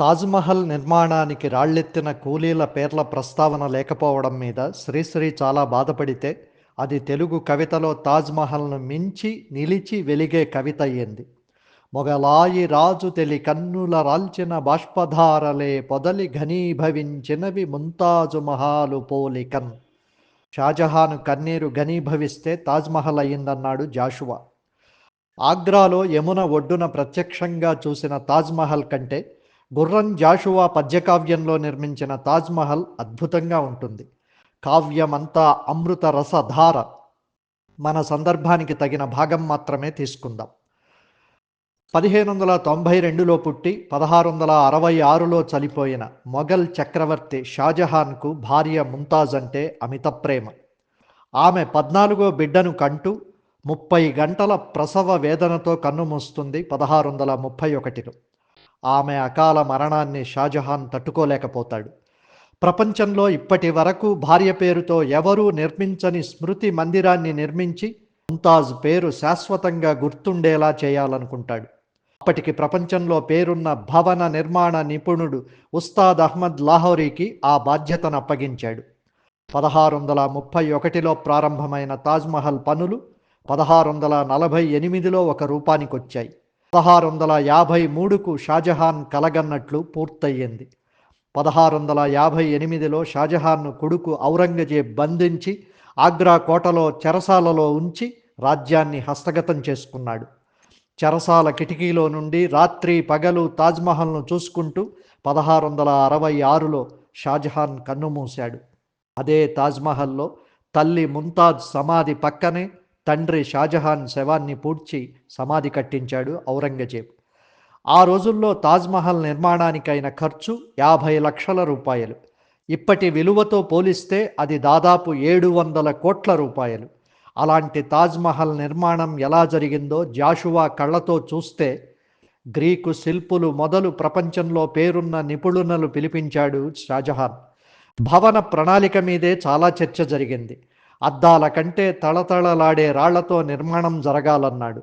తాజ్మహల్ నిర్మాణానికి రాళ్ళెత్తిన కూలీల పేర్ల ప్రస్తావన లేకపోవడం మీద శ్రీశ్రీ చాలా బాధపడితే అది తెలుగు కవితలో తాజ్మహల్ను మించి నిలిచి వెలిగే కవిత అయ్యింది. మొగలాయి రాజు తెలి కన్నుల రాల్చిన బాష్పధారలే పొదలి ఘనీభవించినవి ముంతాజు మహాలు పోలికన్ షాజహాను కన్నీరు ఘనీభవిస్తే తాజ్మహల్ అయిందన్నాడు జాషువా. ఆగ్రాలో యమున ఒడ్డున ప్రత్యక్షంగా చూసిన తాజ్మహల్ కంటే గుర్రం జాషువా పద్యకావ్యంలో నిర్మించిన తాజ్మహల్ అద్భుతంగా ఉంటుంది. కావ్యమంతా అమృత రసధార. మన సందర్భానికి తగిన భాగం మాత్రమే తీసుకుందాం. పదిహేను వందల తొంభై రెండులో పుట్టి పదహారు వందల అరవై ఆరులో చనిపోయిన మొఘల్ చక్రవర్తి షాజహాన్కు భార్య ముంతాజ్ అంటే అమిత ప్రేమ. ఆమె పద్నాలుగో బిడ్డను కంటూ ముప్పై గంటల ప్రసవ వేదనతో కన్నుమూస్తుంది పదహారు వందల ముప్పై ఒకటిలో. ఆమె అకాల మరణాన్ని షాజహాన్ తట్టుకోలేకపోతాడు. ప్రపంచంలో ఇప్పటి వరకు భార్య పేరుతో ఎవరూ నిర్మించని స్మృతి మందిరాన్ని నిర్మించి ముంతాజ్ పేరు శాశ్వతంగా గుర్తుండేలా చేయాలనుకుంటాడు. అప్పటికి ప్రపంచంలో పేరున్న భవన నిర్మాణ నిపుణుడు ఉస్తాద్ అహ్మద్ లాహోరీకి ఆ బాధ్యతను అప్పగించాడు. పదహారు వందల ముప్పై ఒకటిలో ప్రారంభమైన తాజ్మహల్ పనులు పదహారు వందల నలభై ఎనిమిదిలో ఒక రూపానికొచ్చాయి. పదహారు వందల యాభై మూడుకు షాజహాన్ కలగన్నట్లు పూర్తయ్యింది. పదహారు వందల యాభై ఎనిమిదిలో షాజహాన్ను కొడుకు ఔరంగజేబ్ బంధించి ఆగ్రా కోటలో చెరసాలలో ఉంచి రాజ్యాన్ని హస్తగతం చేసుకున్నాడు. చెరసాల కిటికీలో నుండి రాత్రి పగలు తాజ్మహల్ను చూసుకుంటూ పదహారు వందల అరవై ఆరులో షాజహాన్ కన్నుమూశాడు. అదే తాజ్మహల్లో తల్లి ముంతాజ్ సమాధి పక్కనే తండ్రి షాజహాన్ శవాన్ని పూడ్చి సమాధి కట్టించాడు ఔరంగజేబ్. ఆ రోజుల్లో తాజ్మహల్ నిర్మాణానికైన ఖర్చు యాభై లక్షల రూపాయలు. ఇప్పటి విలువతో పోలిస్తే అది దాదాపు ఏడు వందల కోట్ల రూపాయలు. అలాంటి తాజ్మహల్ నిర్మాణం ఎలా జరిగిందో జాషువా కళ్ళతో చూస్తే గ్రీకు శిల్పులు మొదలు ప్రపంచంలో పేరున్న నిపుణులను పిలిపించాడు షాజహాన్. భవన ప్రణాళిక మీదే చాలా చర్చ జరిగింది. అద్దాల కంటే తళతళలాడే రాళ్ళతో నిర్మాణం జరగాలన్నాడు.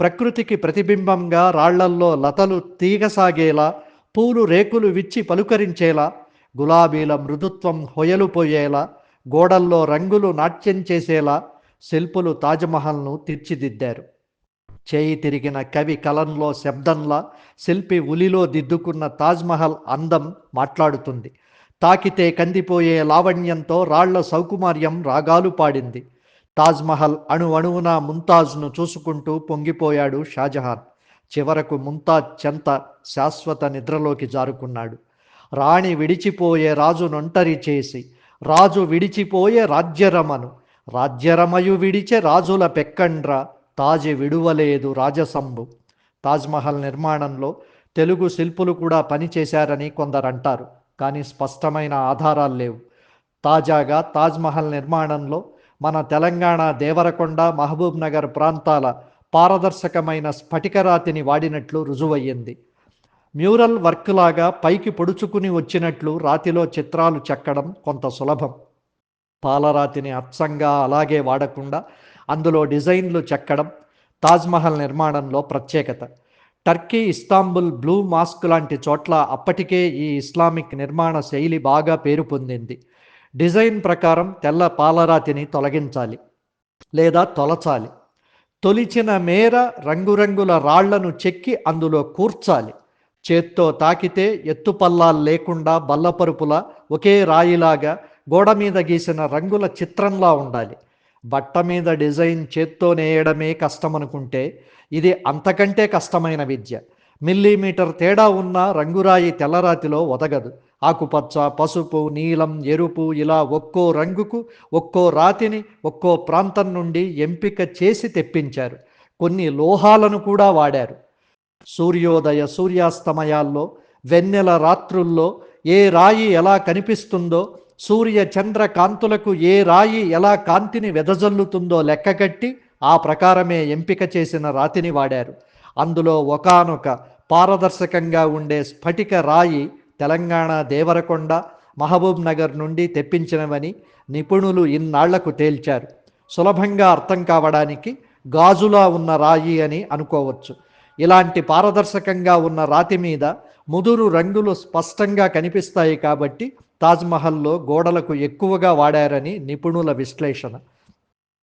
ప్రకృతికి ప్రతిబింబంగా రాళ్ళల్లో లతలు తీగసాగేలా పూలు రేకులు విచ్చి పలుకరించేలా గులాబీల మృదుత్వం హొయలు పోయేలా గోడల్లో రంగులు నాట్యం చేసేలా శిల్పులు తాజ్మహల్ను తీర్చిదిద్దారు. చేయి తిరిగిన కవి కలంలో శబ్దంలా శిల్పి ఉలిలో దిద్దుకున్న తాజ్మహల్ అందం మాట్లాడుతుంది. తాకితే కందిపోయే లావణ్యంతో రాళ్ళ సౌకుమార్యం రాగాలు పాడింది. తాజ్మహల్ అణు అణువున ముంతాజ్ను చూసుకుంటూ పొంగిపోయాడు షాజహాన్. చివరకు ముంతాజ్ చెంత శాశ్వత నిద్రలోకి జారుకున్నాడు. రాణి విడిచిపోయే రాజునొంటరి చేసి రాజు విడిచిపోయే రాజ్యరమను. రాజ్యరమయు విడిచే రాజుల పెక్కండ్ర తాజి విడువలేదు రాజసంభు. తాజ్మహల్ నిర్మాణంలో తెలుగు శిల్పులు కూడా పనిచేశారని కొందరంటారు. కానీ స్పష్టమైన ఆధారాలు లేవు. తాజాగా తాజ్మహల్ నిర్మాణంలో మన తెలంగాణ దేవరకొండ మహబూబ్ నగర్ ప్రాంతాల పారదర్శకమైన స్ఫటికరాతిని వాడినట్లు రుజువయ్యింది. మ్యూరల్ వర్క్ లాగా పైకి పొడుచుకుని వచ్చినట్లు రాతిలో చిత్రాలు చెక్కడం కొంత సులభం. పాలరాతిని అచ్చంగా అలాగే వాడకుండా అందులో డిజైన్లు చెక్కడం తాజ్మహల్ నిర్మాణంలో ప్రత్యేకత. టర్కీ ఇస్తాంబుల్ బ్లూ మాస్క్ లాంటి చోట్ల అప్పటికే ఈ ఇస్లామిక్ నిర్మాణ శైలి బాగా పేరు పొందింది. డిజైన్ ప్రకారం తెల్ల పాలరాతిని తొలగించాలి లేదా తొలచాలి. తొలిచిన మేర రంగురంగుల రాళ్ళను చెక్కి అందులో కూర్చాలి. చేత్తో తాకితే ఎత్తుపల్లాలు లేకుండా బల్లపరుపుల ఒకే రాయిలాగా గోడ మీద గీసిన రంగుల చిత్రంలా ఉండాలి. బట్ట మీద డిజైన్ చేత్తో నేయడమే కష్టమనుకుంటే ఇది అంతకంటే కష్టమైన విద్య. మిల్లీమీటర్ తేడా ఉన్న రంగురాయి తెల్లరాతిలో ఒదగదు. ఆకుపచ్చ పసుపు నీలం ఎరుపు ఇలా ఒక్కో రంగుకు ఒక్కో రాతిని ఒక్కో ప్రాంతం నుండి ఎంపిక చేసి తెప్పించారు. కొన్ని లోహాలను కూడా వాడారు. సూర్యోదయ సూర్యాస్తమయాల్లో వెన్నెల రాత్రుల్లో ఏ రాయి ఎలా కనిపిస్తుందో సూర్య చంద్ర కాంతులకు ఏ రాయి ఎలా కాంతిని వెదజల్లుతుందో లెక్కగట్టి ఆ ప్రకారమే ఎంపిక చేసిన రాతిని వాడారు. అందులో ఒకానొక పారదర్శకంగా ఉండే స్ఫటిక రాయి తెలంగాణ దేవరకొండ మహబూబ్ నగర్ నుండి తెప్పించినవని నిపుణులు ఇన్నాళ్ళకు తేల్చారు. సులభంగా అర్థం కావడానికి గాజులా ఉన్న రాయి అని అనుకోవచ్చు. ఇలాంటి పారదర్శకంగా ఉన్న రాతి మీద ముదురు రంగులు స్పష్టంగా కనిపిస్తాయి కాబట్టి తాజ్మహల్లో గోడలకు ఎక్కువగా వాడారని నిపుణుల విశ్లేషణ.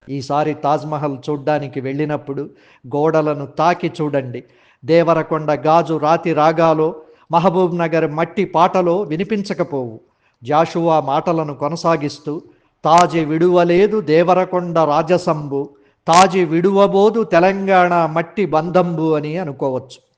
ఈసారి తాజ్మహల్ చూడ్డానికి వెళ్ళినప్పుడు గోడలను తాకి చూడండి. దేవరకొండ గాజు రాతి రాగాలో మహబూబ్ నగర్ మట్టి పాటలో వినిపించకపోవు. జాషువా మాటలను కొనసాగిస్తూ తాజి విడువలేదు దేవరకొండ రాజసంబు తాజి విడువబోదు తెలంగాణ మట్టి బంధంబు అని అనుకోవచ్చు.